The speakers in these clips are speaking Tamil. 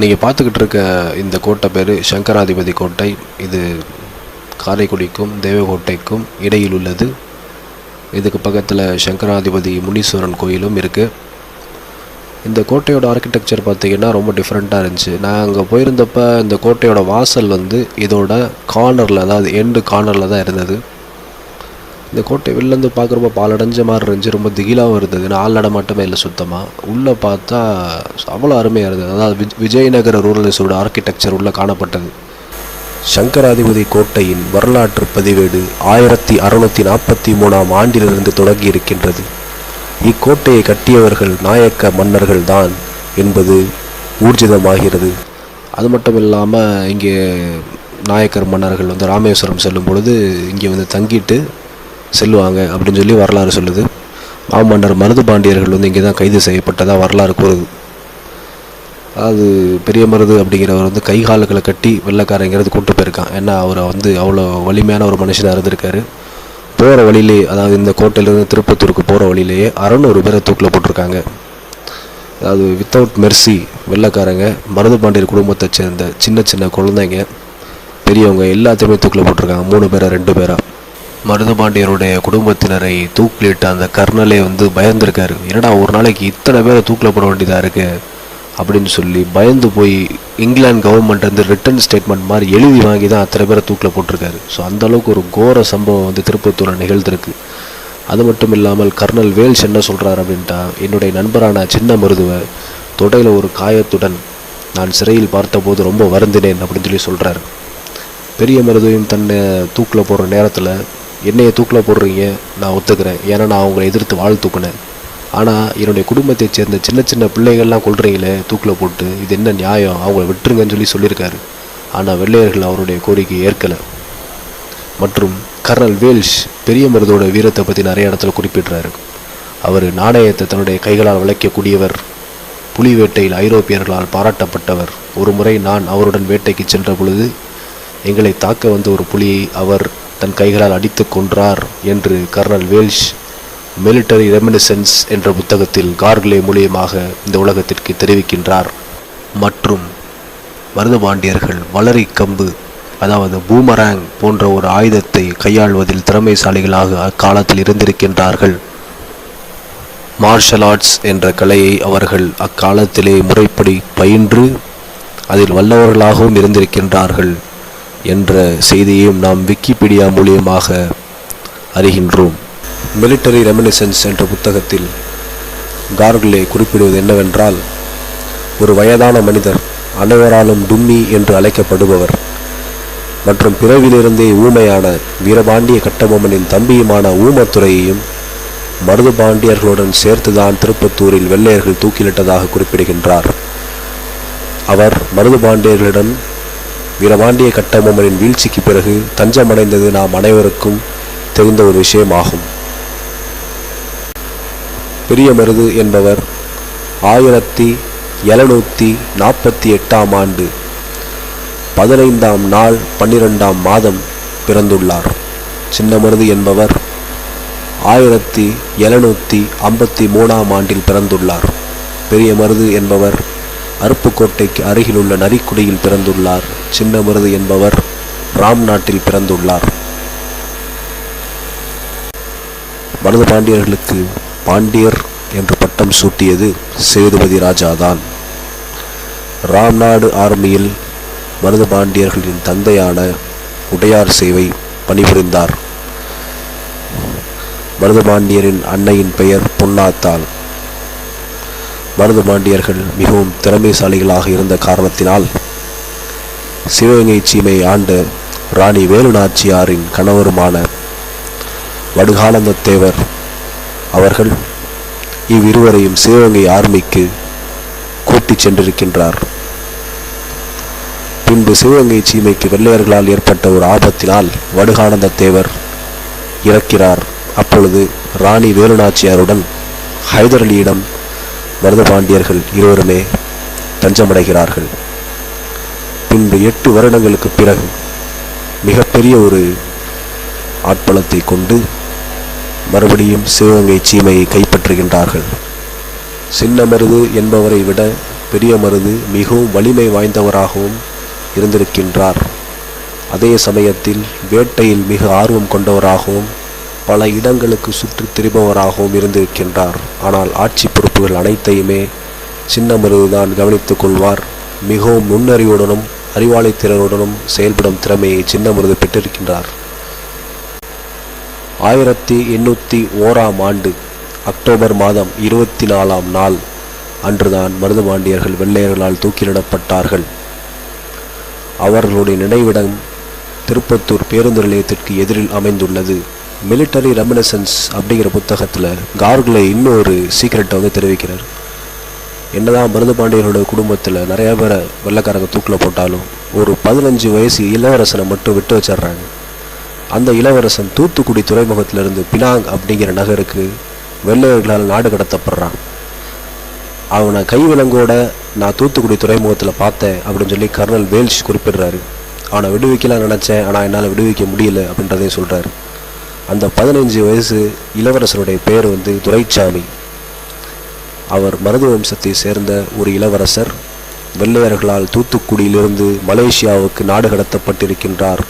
நீங்கள் பார்த்துக்கிட்டு இருக்க இந்த கோட்டை பேர் சங்கராதிபதி கோட்டை. இது காரைக்குடிக்கும் தேவகோட்டைக்கும் இடையில் உள்ளது. இதுக்கு பக்கத்தில் சங்கராதிபதி முனீஸ்வரன் கோயிலும் இருக்குது இந்த கோட்டையோட ஆர்கிடெக்சர் பார்த்திங்கன்னா ரொம்ப டிஃப்ரெண்ட்டாக இருந்துச்சு. நான் அங்கே போயிருந்தப்போ இந்த கோட்டையோட வாசல் வந்து இதோட கார்னரில் அதாவது எண்டு கார்னரில் தான் இருந்தது. இந்த கோட்டை வெளிலேருந்து பார்க்குறப்ப பாலடைஞ்ச மாதிரி இருந்துச்சு ரொம்ப திகிலாகவும் இருந்தது. நாலு நடமாட்டமே இல்லை சுத்தமாக உள்ளே பார்த்தா அவ்வளோ அருமையாக இருந்தது. அதாவது விஜயநகர ரூரலிஸோட ஆர்கிடெக்சர் உள்ளே காணப்பட்டது. சங்கராதிபதி கோட்டையின் வரலாற்று பதிவேடு ஆயிரத்தி அறுநூற்றி நாற்பத்தி மூணாம் ஆண்டிலிருந்து தொடங்கி இருக்கின்றது. இக்கோட்டையை கட்டியவர்கள் நாயக்க மன்னர்கள் தான் என்பது ஊர்ஜிதமாகிறது. அது மட்டும் இல்லாமல் இங்கே நாயக்கர் மன்னர்கள் வந்து ராமேஸ்வரம் செல்லும் பொழுது இங்கே வந்து தங்கிட்டு செல்லுவாங்க அப்படின்னு சொல்லி வரலாறு சொல்லுது. மாமன்னர் மருது பாண்டியர்கள் வந்து இங்கே தான் கைது செய்யப்பட்டதாக வரலாறு கூறுது. அதாவது பெரிய மருது அப்படிங்கிறவர் வந்து கைகால்களை கட்டி வெள்ளைக்காரங்கிறது கூட்டு போயிருக்கான். ஏன்னா அவரை வந்து அவ்வளோ வலிமையான ஒரு மனுஷனாக இருந்திருக்காரு. போகிற வழியிலே அதாவது இந்த கோட்டையிலேருந்து திருப்பத்தூருக்கு போகிற வழியிலேயே அறநூறு பேரை தூக்கில் போட்டிருக்காங்க. அதாவது வித்தவுட் மெர்சி வெள்ளக்காரங்க மருது பாண்டியர் குடும்பத்தை சேர்ந்த சின்ன சின்ன குழந்தைங்க பெரியவங்க எல்லாத்தையுமே தூக்கில் போட்டிருக்காங்க. மூணு பேராக ரெண்டு பேராக மருதுபாண்டியருடைய குடும்பத்தினரை தூக்கிலிட்ட அந்த கர்னலே வந்து பயந்துருக்காரு. என்னடா ஒரு நாளைக்கு இத்தனை பேரை தூக்கில் போட வேண்டியதாக இருக்கு? அப்படின்னு சொல்லி பயந்து போய் இங்கிலாந்து கவர்மெண்ட் வந்து ரிட்டன் ஸ்டேட்மெண்ட் மாதிரி எழுதி வாங்கி தான் அத்தனை பேரை தூக்கில் போட்டிருக்காரு. ஸோ அந்த அளவுக்கு ஒரு கோர சம்பவம் வந்து திருப்பத்தூரில் நிகழ்ந்திருக்கு. அது மட்டும் இல்லாமல் கர்னல் வேல்ஸ் என்ன சொல்கிறார் அப்படின்ட்டா என்னுடைய நண்பரான சின்ன மருதுவை தொடையில் ஒரு காயத்துடன் நான் சிறையில் பார்த்தபோது ரொம்ப வருந்தினேன் அப்படின்னு சொல்லி சொல்கிறாரு பெரிய மருதுவையும் தன்னை தூக்கில் போடுற நேரத்தில் என்னைய தூக்கில் போடுறீங்க நான் ஒத்துக்கிறேன். ஏன்னா நான் அவங்களை எதிர்த்து வாழ் தூக்குனேன். ஆனால் என்னுடைய குடும்பத்தைச் சேர்ந்த சின்ன சின்ன பிள்ளைகள்லாம் கொள்றீங்களே தூக்கில் போட்டு இது என்ன நியாயம்? அவங்கள விட்டுருங்கன்னு சொல்லி சொல்லியிருக்காரு. ஆனால் வெள்ளையர்கள் அவருடைய கோரிக்கையை ஏற்கலை. மற்றும் கர்னல் வேல்ஷ் பெரிய மருதோட வீரத்தை பற்றி நிறைய இடத்துல குறிப்பிடுறாரு. அவர் நாணயத்தை தன்னுடைய கைகளால் விளைக்கக்கூடியவர் புலி வேட்டையில் ஐரோப்பியர்களால் பாராட்டப்பட்டவர். ஒரு முறை நான் அவருடன் வேட்டைக்கு சென்ற பொழுது எங்களை தாக்க வந்த ஒரு புலியை அவர் தன் கைகளால் அடித்து கொன்றார் என்று கர்னல் வேல்ஷ் மிலிட்டரி ரெமினிசன்ஸ் என்ற புத்தகத்தில் கார்கிலே மூலியமாக இந்த உலகத்திற்கு தெரிவிக்கின்றார். மற்றும் மருதுபாண்டியர்கள் வளரி கம்பு அதாவது பூமராங் போன்ற ஒரு ஆயுதத்தை கையாள்வதில் திறமைசாலிகளாக அக்காலத்தில் இருந்திருக்கின்றார்கள். மார்ஷல் ஆர்ட்ஸ் என்ற கலையை அவர்கள் அக்காலத்திலே முறைப்படி பயின்று அதில் வல்லவர்களாகவும் இருந்திருக்கின்றார்கள். என்ற செய்தியையும் நாம் விக்கிபீடியா மூலியமாக அறிகின்றோம். மிலிட்டரி ரெமினிசன்ஸ் என்ற புத்தகத்தில் கார்குலே குறிப்பிடுவது என்னவென்றால் ஒரு வயதான மனிதர் அனைவராலும் டும்மி என்று அழைக்கப்படுபவர் மற்றும் பிறவிலிருந்தே ஊமையான வீரபாண்டிய கட்டபொம்மனின் தம்பியுமான ஊமத்துறையையும் மருது பாண்டியர்களுடன் சேர்த்துதான் திருப்பத்தூரில் வெள்ளையர்கள் தூக்கிலிட்டதாக குறிப்பிடுகின்றார். அவர் மருது பாண்டியர்களிடம் வீரபாண்டிய கட்டபொம்மனின் வீழ்ச்சிக்கு பிறகு தஞ்சமடைந்தது நாம் அனைவருக்கும் தெரிந்த ஒரு விஷயமாகும். பெரிய மருது என்பவர் ஆயிரத்தி எழுநூற்றி நாற்பத்தி எட்டாம் ஆண்டு பதினைந்தாம் நாள் பன்னிரெண்டாம் மாதம் பிறந்துள்ளார். சின்ன மருது என்பவர் ஆயிரத்தி எழுநூற்றி ஐம்பத்தி மூணாம் ஆண்டில் பிறந்துள்ளார். பெரிய மருது என்பவர் அருப்புக்கோட்டைக்கு அருகிலுள்ள நரிக்குடியில் பிறந்துள்ளார். சின்னமருது என்பவர் ராம் நாட்டில் பிறந்துள்ளார். மருது பாண்டியர்களுக்கு பாண்டியர் என்று பட்டம் சூட்டியது சேதுபதி ராஜாதான். ராம்நாடு ஆர்மியில் மருது பாண்டியர்களின் தந்தையான உடையார் சேவை பணிபுரிந்தார். மருது பாண்டியரின் அன்னையின் பெயர் பொன்னாத்தாள். மருது பாண்டியர்கள் மிகவும் திறமைசாலிகளாக இருந்த காரணத்தினால் சிவகங்கை சீமை ஆண்ட ராணி வேலுநாச்சியாரின் கணவருமான வடுகானந்த தேவர் அவர்கள் இவ்விருவரையும் சிவகங்கை ஆர்மிக்கு கூட்டிச் சென்றிருக்கின்றார். பின்பு சிவகங்கை சீமைக்கு வெள்ளையர்களால் ஏற்பட்ட ஒரு ஆபத்தினால் வடுகானந்த தேவர் இறக்கிறார். அப்பொழுது ராணி வேலுநாச்சியாருடன் ஹைதர் அலியிடம் மருதபாண்டியர்கள் இருவருமே தஞ்சமடைகிறார்கள். பின்பு எட்டு வருடங்களுக்கு பிறகு மிகப்பெரிய ஒரு ஆட்பலத்தை கொண்டு மறுபடியும் சிவகங்கை சீமையை கைப்பற்றுகின்றார்கள். சின்ன மருது என்பவரை விட பெரிய மருது மிகவும் வலிமை வாய்ந்தவராகவும் இருந்திருக்கின்றார். அதே சமயத்தில் வேட்டையில் மிக ஆர்வம் கொண்டவராகவும் பல இடங்களுக்கு சுற்றித் திரிபவராகவும் இருந்திருக்கின்றார். ஆனால் ஆட்சி பொறுப்புகள் அனைத்தையுமே சின்னமருதுதான் கவனித்துக் கொள்வார். மிகவும் நுண்ணறிவுடனும் அறிவாளித்திறனுடனும் செயல்படும் திறமையை சின்னமருது பெற்றிருக்கின்றார். ஆயிரத்தி எண்ணூற்றி ஓராம் ஆண்டு அக்டோபர் மாதம் இருபத்தி நாலாம் நாள் அன்றுதான் மருதுபாண்டியர்கள் வெள்ளையர்களால் தூக்கிலிடப்பட்டார்கள். அவர்களுடைய நினைவிடம் திருப்பத்தூர் பேருந்து நிலையத்திற்கு எதிரில் அமைந்துள்ளது. மிலிட்டரி ரெமினசன்ஸ் அப்படிங்கிற புத்தகத்தில் கார்குலே இன்னொரு சீக்ரெட்டை வந்து தெரிவிக்கிறார். என்னதான் மருதுபாண்டியர்களோட குடும்பத்தில் நிறைய பேரை வெள்ளைக்காரங்க தூக்கில் போட்டாலும் ஒரு பதினஞ்சு வயசு இளவரசனை மட்டும் விட்டு வச்சிடுறாங்க. அந்த இளவரசன் தூத்துக்குடி துறைமுகத்திலிருந்து பினாங் அப்படிங்கிற நகருக்கு வெள்ளையர்களால் நாடு கடத்தப்படுறான். அவனை கைவிலங்கோட நான் தூத்துக்குடி துறைமுகத்தில் பார்த்தேன் அப்படின்னு சொல்லி கர்னல் வேல்ஷ் குறிப்பிடுறாரு. அவனை விடுவிக்கலாம் நினச்சேன் ஆனால் என்னால் விடுவிக்க முடியல அப்படின்றதையும் சொல்கிறாரு அந்த பதினஞ்சு வயசு இளவரசருடைய பேர் வந்து துரைச்சாமி. அவர் மருது வம்சத்தை சேர்ந்த ஒரு இளவரசர் வெள்ளையர்களால் தூத்துக்குடியிலிருந்து மலேசியாவுக்கு நாடு கடத்தப்பட்டிருக்கின்றார்.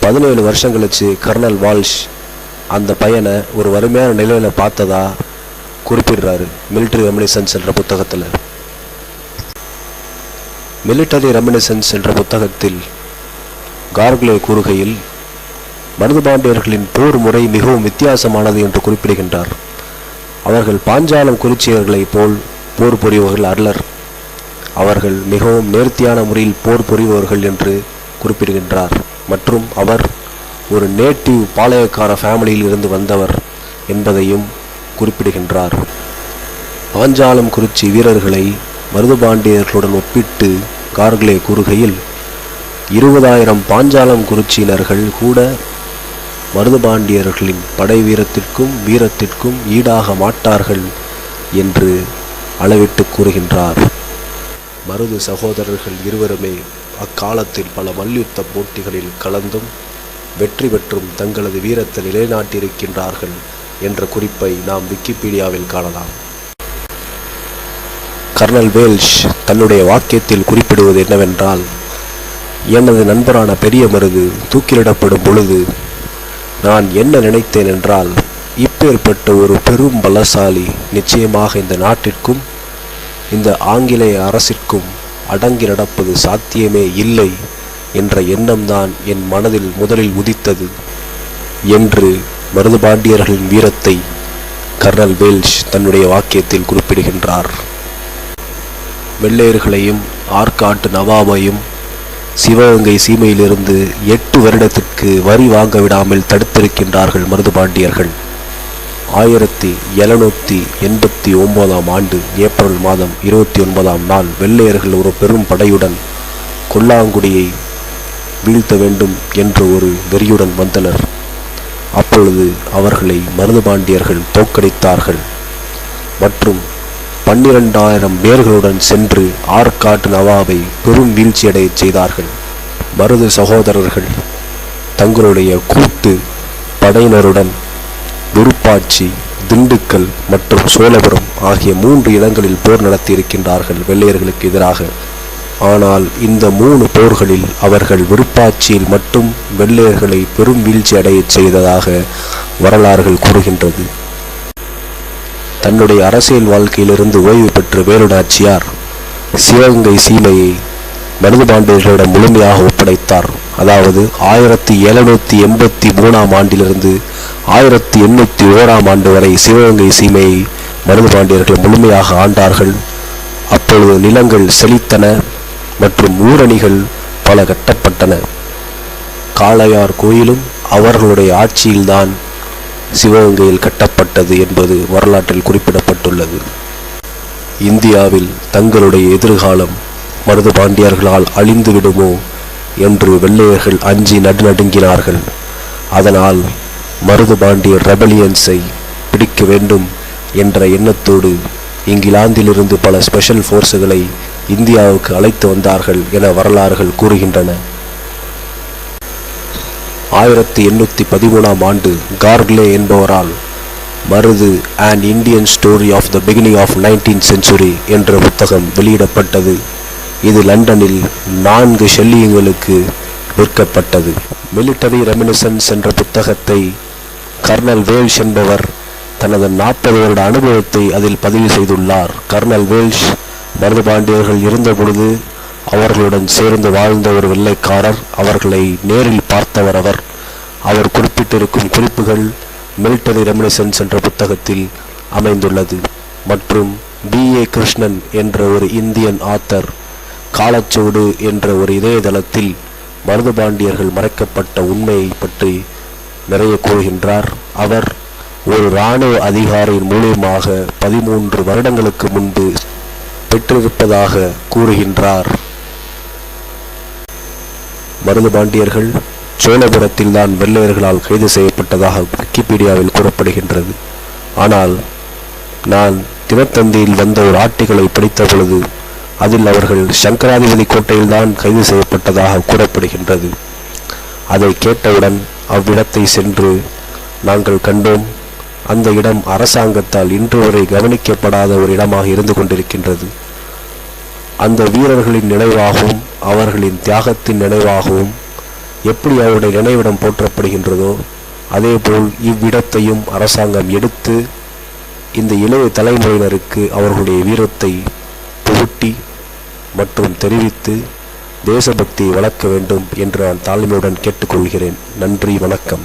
பதினேழு வருஷம் கழிச்சு கர்னல் வால்ஷ் அந்த பையனை ஒரு வறுமையான நிலையில் பார்த்ததா குறிப்பிடுறாரு மிலிட்டரி ரெமினிசன்ஸ் என்ற புத்தகத்தில். மிலிட்டரி ரெமினிசன்ஸ் என்ற புத்தகத்தில் கார்குலே கூறுகையில் மருதுபாண்டியர்களின் போர் முறை மிகவும் வித்தியாசமானது என்று குறிப்பிடுகின்றார். அவர்கள் பாஞ்சாலம் குறிச்சியர்களைப் போல் போர் புரிபவர்கள் அல்லர். அவர்கள் மிகவும் நேர்த்தியான முறையில் போர் புரிபவர்கள் என்று குறிப்பிடுகின்றார். மற்றும் அவர் ஒரு நேட்டிவ் பாளையக்கார ஃபேமிலியில் இருந்து வந்தவர் என்பதையும் குறிப்பிடுகின்றார். பாஞ்சாலம் குறிச்சி வீரர்களை மருதுபாண்டியர்களுடன் ஒப்பிட்டு கார்களே கூறுகையில் இருபதாயிரம் பாஞ்சாலம் குறிச்சியினர்கள் கூட மருதுபாண்டியர்களின் படை வீரத்திற்கும் வீரத்திற்கும் ஈடாக மாட்டார்கள் என்று அளவிட்டு கூறுகின்றார். மருது சகோதரர்கள் இருவருமே அக்காலத்தில் பல மல்யுத்த போட்டிகளில் கலந்தும் வெற்றி பெற்றும் தங்களது வீரத்தை நிலைநாட்டியிருக்கின்றார்கள் என்ற குறிப்பை நாம் விக்கிபீடியாவில் காணலாம். கர்னல் வேல்ஷ் தன்னுடைய வாக்கியத்தில் குறிப்பிடுவது என்னவென்றால் எனது நண்பரான பெரிய மருது தூக்கிலிடப்படும் பொழுது நான் என்ன நினைத்தேன் என்றால் இப்பேற்பட்ட ஒரு பெரும் பலசாலி நிச்சயமாக இந்த நாட்டிற்கும் இந்த ஆங்கிலேய அரசிற்கும் அடங்கி நடப்பது சாத்தியமே இல்லை என்ற எண்ணம்தான் என் மனதில் முதலில் உதித்தது என்று மருதுபாண்டியர்களின் வீரத்தை கர்னல் வேல்ஷ் தன்னுடைய வாக்கியத்தில் குறிப்பிடுகின்றார். வெள்ளையர்களையும் ஆற்காட்டு நவாபையும் சிவகங்கை சீமையிலிருந்து எட்டு வருடத்திற்கு வரி வாங்க விடாமல் தடுத்திருக்கின்றார்கள் மருதுபாண்டியர்கள். ஆயிரத்தி எழுநூற்றி எண்பத்தி ஒன்பதாம் ஆண்டு ஏப்ரல் மாதம் இருபத்தி ஒன்பதாம் நாள் வெள்ளையர்கள் ஒரு பெரும் படையுடன் கொல்லாங்குடியை வீழ்த்த வேண்டும் என்று ஒரு வெறியுடன் வந்தனர். அப்பொழுது அவர்களை மருதுபாண்டியர்கள் தோற்கடித்தார்கள். மற்றும் பன்னிரண்டாயிரம் பேர்களுடன் சென்று ஆற்காட்டு நவாபை பெரும் வீழ்ச்சியடையச் செய்தார்கள். மருது சகோதரர்கள் தங்களுடைய கூட்டு படையினருடன் விருப்பாட்சி திண்டுக்கல் மற்றும் சோழபுரம் ஆகிய மூன்று இடங்களில் போர் நடத்தியிருக்கின்றார்கள் வெள்ளையர்களுக்கு எதிராக. ஆனால் இந்த மூணு போர்களில் அவர்கள் விருப்பாட்சியில் மட்டும் வெள்ளையர்களை பெரும் வீழ்ச்சி அடையச் செய்ததாக வரலாறுகள் கூறுகின்றது. தன்னுடைய அரசியல் வாழ்க்கையிலிருந்து ஓய்வு பெற்ற வேலுநாச்சியார் சிவகங்கை சீமையை மருதுபாண்டியர்களிடம் முழுமையாக ஒப்படைத்தார். அதாவது ஆயிரத்தி எழுநூற்றி எண்பத்தி மூணாம் ஆண்டிலிருந்து ஆயிரத்தி எண்ணூற்றி ஓராம் ஆண்டு வரை சிவகங்கை சீமையை மருதுபாண்டியர்கள் முழுமையாக ஆண்டார்கள். அப்பொழுது நிலங்கள் செழித்தன மற்றும் ஊரணிகள் பல கட்டப்பட்டன. காளையார் கோயிலும் அவர்களுடைய ஆட்சியில்தான் சிவகங்கையில் கட்டப்பட்டது என்பது வரலாற்றில் குறிப்பிடப்பட்டுள்ளது. இந்தியாவில் தங்களுடைய எதிர்காலம் மருது பாண்டியர்களால் அழிந்துவிடுமோ என்று வெள்ளையர்கள் அஞ்சி நடுநடுங்கினார்கள். அதனால் மருது பாண்டியர் ரெபலியன்ஸை பிடிக்க வேண்டும் என்ற எண்ணத்தோடு இங்கிலாந்திலிருந்து பல ஸ்பெஷல் ஃபோர்ஸுகளை இந்தியாவுக்கு அழைத்து வந்தார்கள் என வரலாறுகள் கூறுகின்றன. ஆயிரத்தி எண்ணூற்றி பதிமூணாம் ஆண்டு கார்க்லே என்பவரால் Marudhu and Indian story of the beginning of 19th century என்ற புத்தகம் வெளியிடப்பட்டது. இது லண்டனில் நான்கு ஷெல்லியங்களுக்கு விற்கப்பட்டது. மிலிட்டரி ரெமினிசன்ஸ் என்ற புத்தகத்தை கர்னல் வேல்ஷ் என்பவர் தனது நாற்பது வருட அனுபவத்தை அதில் பதிவு செய்துள்ளார். கர்னல் வேல்ஷ் மருதுபாண்டியர்கள் இருந்தபொழுது அவர்களுடன் சேர்ந்து வாழ்ந்த ஒரு வெள்ளைக்காரர் அவர்களை நேரில் பார்த்தவர் அவர். அவர் குறிப்பிட்டிருக்கும் குறிப்புகள் மில்டரி ரெமினிசன்ஸ் என்ற புத்தகத்தில் அமைந்துள்ளது. மற்றும் பி. ஏ. கிருஷ்ணன் என்ற ஒரு இந்தியன் ஆத்தர் காலச்சோடு என்ற ஒரு இணையதளத்தில் மருதுபாண்டியர்கள் மறைக்கப்பட்ட உண்மையை பற்றி நிறைய கூறுகின்றார். அவர் ஒரு இராணுவ அதிகாரியின் மூலியமாக பதிமூன்று வருடங்களுக்கு முன்பு பெற்றிருப்பதாக கூறுகின்றார். மருதுபாண்டியர்கள் சோழபுரத்தில் தான் வெள்ளையர்களால் கைது செய்யப்பட்டதாக விக்கிபீடியாவில் கூறப்படுகின்றது. ஆனால் நான் தினத்தந்தியில் வந்த ஒரு ஆட்டிகளை படித்த பொழுது அதில் அவர்கள் சங்கராதிபதி கோட்டையில்தான் கைது செய்யப்பட்டதாக கூறப்படுகின்றது. அதை கேட்டவுடன் அவ்விடத்தை சென்று நாங்கள் கண்டோம் அந்த இடம் அரசாங்கத்தால் இன்று வரை கவனிக்கப்படாத ஒரு இடமாக இருந்து கொண்டிருக்கின்றது. அந்த வீரர்களின் நினைவாகவும் அவர்களின் தியாகத்தின் நினைவாகவும் எப்படி அவருடைய நினைவிடம் போற்றப்படுகின்றதோ அதேபோல் இவ்விடத்தையும் அரசாங்கம் எடுத்து இந்த இளைய தலைமுறையினருக்கு அவர்களுடைய வீரத்தை புகுட்டி மற்றும் தெரிவித்து தேசபக்தியை வளர்க்க வேண்டும் என்று நான் தாழ்மையுடன் கேட்டுக்கொள்கிறேன். நன்றி வணக்கம்.